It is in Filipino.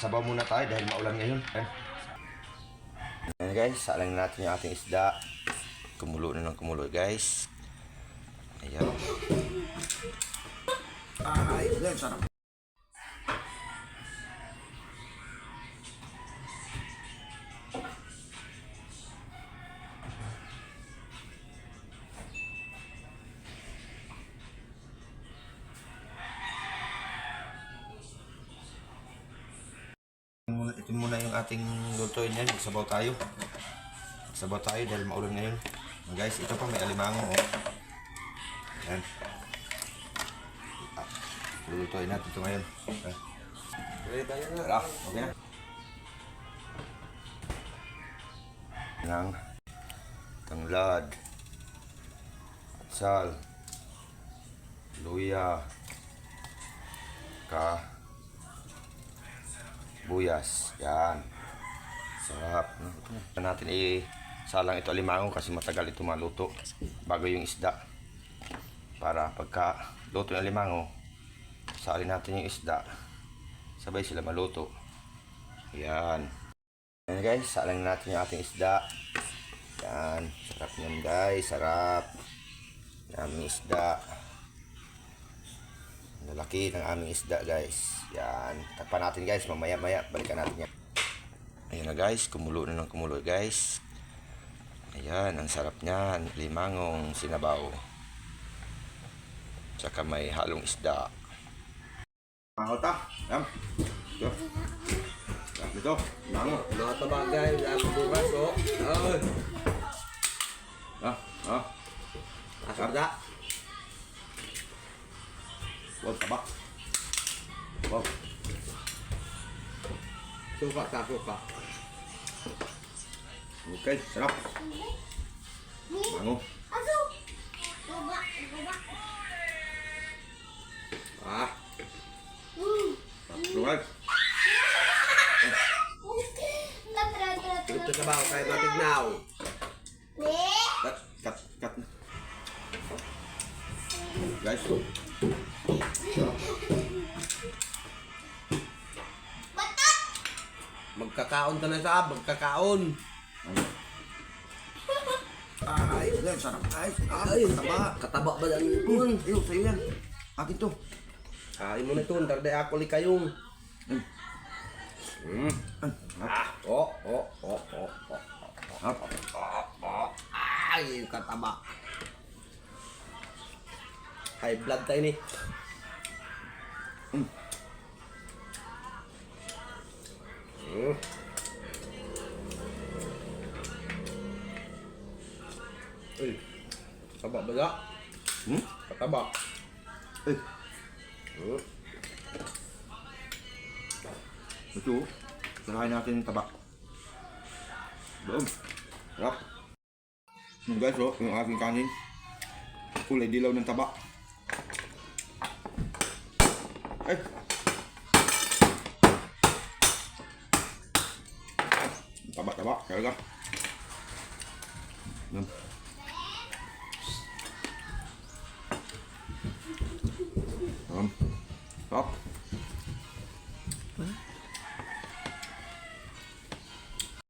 Sabaw muna tayo dahil maulan ngayon. Ayan. Ayan guys, salang natin yung ating isda. Kumulo na ng kumulo guys. Ayan. Ay, sarap. Ito muna yung ating lutuin yan. Magsabaw tayo. Magsabaw tayo dahil maulan ngayon. Guys, ito pa may alimango. Oh. Yan. Ah, lulutuin natin ito ngayon. Ayan. Tara, okay na. Ng tanglad, sal, luya, ka, buyas. Yan. Sarap. Ito natin i-salang ito alimango kasi matagal ito maluto bago yung isda. Para pagka luto yung alimango, salin natin yung isda. Sabay sila maluto. Yan. Yan guys, salang natin yung ating isda. Yan. Sarap yan guys. Sarap. Yung isda. Lalaki ng aming isda guys. Yan. Takpan natin guys. Mamaya maya balikan natin yan. Ayan na guys. Kumulo na ng kumulo guys. Ayan. Ang sarap niyan. Limangong sinabaw. Tsaka may halong isda. Mango ta. Yan. Ito. Ito. Mango. Mga tabagay, ang bukas, oh. Ah. Ah. asap con cá bắp vâng. à. vâng, đúng không số phạt sao số phạt ok sarap bangun ah Luar. Chụp cho cái bao cái bao tiếng nào. Cắt cắt cắt. Gái xuống. Magkakaon ka na sa, magkakaon. Ay, yan. Sarap. Ah, Ay, taba. kataba ba yan? Kun? Ayun, sa'yo yan. Akin to. Kain mo na ito, tarde ako li kayong. Mm. Ah, oh, oh, oh, oh, oh. Sarap. Ay, kataba. High blood tayo ni. Mm. Uy, taba ba ya? Hmm? Kataba. Ay. Hmm. Ito. Sarahin natin yung taba. Boom. Sarap. Yung guys, oh, yung aking kanin. Kulay dilaw ng taba. Ay. Taba, taba. Talaga. Yan. Um. Sarap.